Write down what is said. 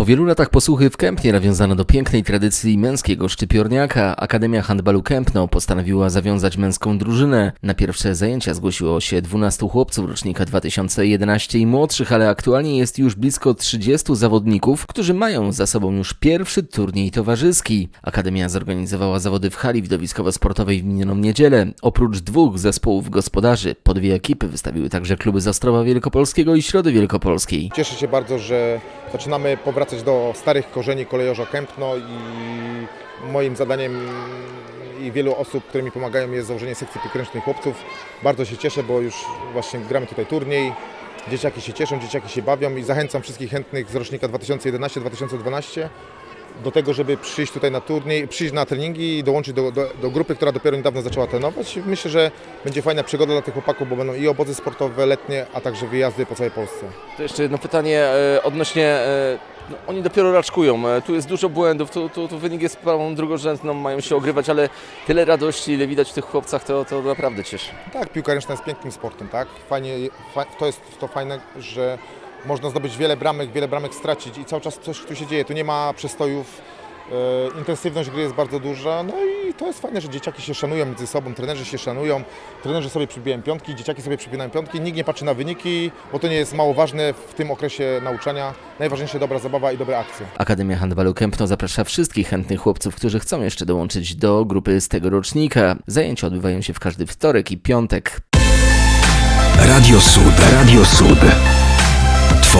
Po wielu latach posłuchy w Kępnie nawiązano do pięknej tradycji męskiego szczypiorniaka. Akademia Handbalu Kępno postanowiła zawiązać męską drużynę. Na pierwsze zajęcia zgłosiło się 12 chłopców rocznika 2011 i młodszych, ale aktualnie jest już blisko 30 zawodników, którzy mają za sobą już pierwszy turniej towarzyski. Akademia zorganizowała zawody w hali widowiskowo-sportowej w minioną niedzielę. Oprócz dwóch zespołów gospodarzy, po dwie ekipy wystawiły także kluby z Ostrowa Wielkopolskiego i Środy Wielkopolskiej. Cieszę się bardzo, że zaczynamy powracać do starych korzeni kolejorza Kępno i moim zadaniem i wielu osób, które mi pomagają jest założenie sekcji piłkaręcznej chłopców. Bardzo się cieszę, bo już właśnie gramy tutaj turniej. Dzieciaki się cieszą, dzieciaki się bawią i zachęcam wszystkich chętnych z rocznika 2011-2012 do tego, żeby przyjść tutaj na turniej, przyjść na treningi i dołączyć do, do, do grupy, która dopiero niedawno zaczęła trenować. Myślę, że będzie fajna przygoda dla tych chłopaków, bo będą i obozy sportowe letnie, a także wyjazdy po całej Polsce. To jeszcze jedno pytanie e, odnośnie. E, no, oni dopiero raczkują. E, tu jest dużo błędów, tu, tu, tu wynik jest sprawą drugorzędną, mają się ogrywać, ale tyle radości, ile widać w tych chłopcach, to, to naprawdę cieszy. Tak, piłka ręczna jest pięknym sportem, tak? Fajnie, fa, to jest to fajne, że można zdobyć wiele bramek, wiele bramek stracić i cały czas coś tu się dzieje, tu nie ma przestojów, e, intensywność gry jest bardzo duża, no i to jest fajne, że dzieciaki się szanują między sobą, trenerzy się szanują, trenerzy sobie przybijają piątki, dzieciaki sobie przybijają piątki, nikt nie patrzy na wyniki, bo to nie jest mało ważne w tym okresie nauczania, najważniejsze dobra zabawa i dobre akcje. Akademia Handbalu Kępno zaprasza wszystkich chętnych chłopców, którzy chcą jeszcze dołączyć do grupy z tego rocznika. Zajęcia odbywają się w każdy wtorek i piątek. Radio Sud. Radio Sud.